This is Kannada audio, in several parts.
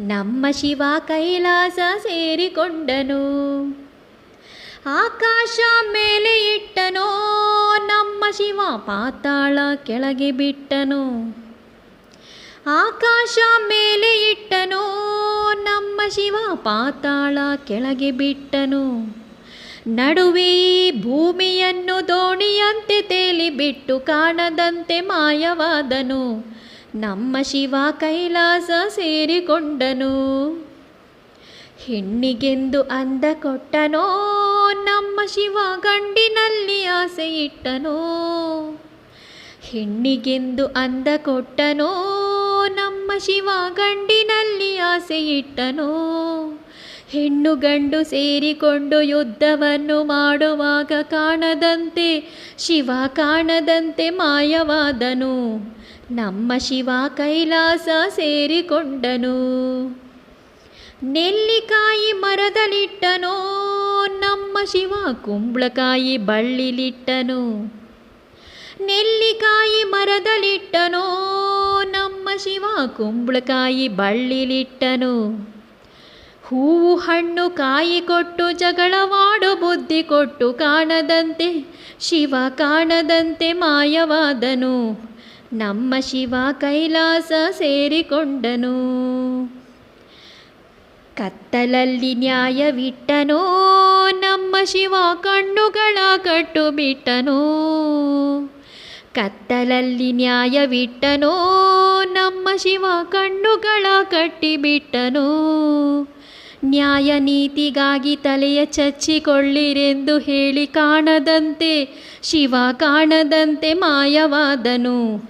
ನಮ್ಮ ಶಿವ ಕೈಲಾಸ ಸೇರಿಕೊಂಡನು. ಆಕಾಶ ಮೇಲೆ ಇಟ್ಟನೋ, ನಮ್ಮ ಶಿವ ಪಾತಾಳ ಕೆಳಗೆ ಬಿಟ್ಟನು. ಆಕಾಶ ಮೇಲೆ ಇಟ್ಟನೋ, ನಮ್ಮ ಶಿವ ಪಾತಾಳ ಕೆಳಗೆ ಬಿಟ್ಟನು. ನಡುವೆ ಭೂಮಿಯನ್ನು ದೋಣಿಯಂತೆ ತೇಲಿಬಿಟ್ಟು ಕಾಣದಂತೆ ಮಾಯವಾದನು. ನಮ್ಮ ಶಿವ ಕೈಲಾಸ ಸೇರಿಕೊಂಡನು. ಹೆಣ್ಣಿಗೆಂದು ಅಂದ ಕೊಟ್ಟನೋ, ನಮ್ಮ ಶಿವ ಗಂಡಿನಲ್ಲಿ ಆಸೆ ಇಟ್ಟನೋ. ಹೆಣ್ಣಿಗೆಂದು ಅಂದ ಕೊಟ್ಟನೋ, ನಮ್ಮ ಶಿವ ಗಂಡಿನಲ್ಲಿ ಆಸೆ ಇಟ್ಟನೋ. ಹೆಣ್ಣು ಗಂಡು ಸೇರಿಕೊಂಡು ಯುದ್ಧವನ್ನು ಮಾಡುವಾಗ ಕಾಣದಂತೆ, ಶಿವ ಕಾಣದಂತೆ ಮಾಯವಾದನು. ನಮ್ಮ ಶಿವ ಕೈಲಾಸ ಸೇರಿಕೊಂಡನು. ನೆಲ್ಲಿಕಾಯಿ ಮರದಲ್ಲಿಟ್ಟನು, ನಮ್ಮ ಶಿವ ಕುಂಬಳಕಾಯಿ ಬಳ್ಳಿಲಿಟ್ಟನು. ನೆಲ್ಲಿಕಾಯಿ ಮರದಲ್ಲಿಟ್ಟನು, ನಮ್ಮ ಶಿವ ಕುಂಬಳಕಾಯಿ ಬಳ್ಳಿಲಿಟ್ಟನು. ಹೂವು ಹಣ್ಣು ಕಾಯಿ ಕೊಟ್ಟು ಜಗಳವಾಡು, ಬುದ್ಧಿ ಕೊಟ್ಟು ಕಾಣದಂತೆ, ಶಿವ ಕಾಣದಂತೆ ಮಾಯವಾದನು. ನಮ್ಮ ಶಿವ ಕೈಲಾಸ ಸೇರಿಕೊಂಡನು. ಕತ್ತಲಲ್ಲಿ ನ್ಯಾಯವಿಟ್ಟನೋ, ನಮ್ಮ ಶಿವ ಕಣ್ಣುಗಳ ಕಟ್ಟು ಬಿಟ್ಟನೋ ಕತ್ತಲಲ್ಲಿ ನ್ಯಾಯವಿಟ್ಟನೋ, ನಮ್ಮ ಶಿವ ಕಣ್ಣುಗಳ ಕಟ್ಟಿಬಿಟ್ಟನೋ. ನ್ಯಾಯ ನೀತಿಗಾಗಿ ತಲೆಯ ಚಚ್ಚಿಕೊಳ್ಳಿರೆಂದು ಹೇಳಿ ಕಾಣದಂತೆ, ಶಿವ ಕಾಣದಂತೆ ಮಾಯವಾದನು.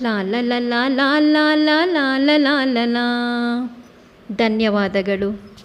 ಲಾ ಧನ್ಯವಾದಗಳು